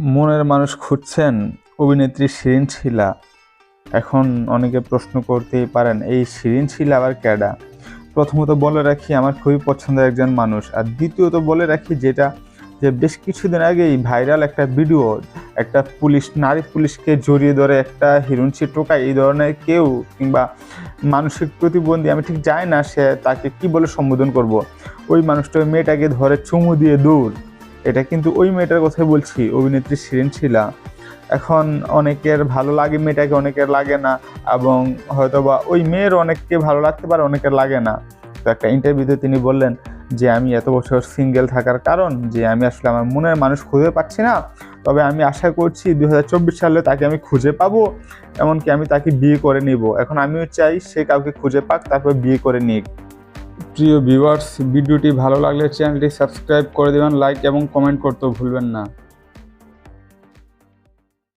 মনের মানুষ খুঁজছেন অভিনেত্রী শিরিন শিলা। এখন অনেকে প্রশ্ন করতেই পারেন, এই শিরিন শিলা আবার ক্যাডা? প্রথমত বলে রাখি, আমার খুবই পছন্দের একজন মানুষ। আর দ্বিতীয়ত বলে রাখি যেটা যে বেশ কিছুদিন আগেই ভাইরাল একটা ভিডিও, একটা পুলিশ, নারী পুলিশকে জড়িয়ে ধরে একটা হিরুঞ্চি টোকায় এই ধরনের কেউ কিংবা মানসিক প্রতিবন্ধী, আমি ঠিক জানি না সে তাকে কি বলে সম্বোধন করব। ওই মানুষটা মেয়েটাকে ধরে চুমু দিয়ে দৌড়। এটা কিন্তু ওই মেয়েটার কথাই বলছি, অভিনেত্রী শিরিন শিলা। এখন অনেকের ভালো লাগে মেয়েটাকে, অনেকের লাগে না, এবং হয়তোবা ওই মেয়ের অনেককে ভালো লাগতে পারে, অনেকের লাগে না। তো একটা ইন্টারভিউতে তিনি বললেন যে, আমি এত বছর সিঙ্গেল থাকার কারণ যে, আমি আসলে আমার মনের মানুষ খুঁজে পাচ্ছি না। তবে আমি আশা করছি দু হাজার চব্বিশ সালে তাকে আমি খুঁজে পাবো, এমনকি আমি তাকে বিয়ে করে নিব। এখন আমিও চাই সে কাউকে খুঁজে পাক, তারপর বিয়ে করে নিক। প্রিয় ভিউয়ার্স ভিডিওটি ভালো লাগলে চ্যানেলটি সাবস্ক্রাইব করে দেবেন লাইক এবং কমেন্ট করতেও ভুলবেন না।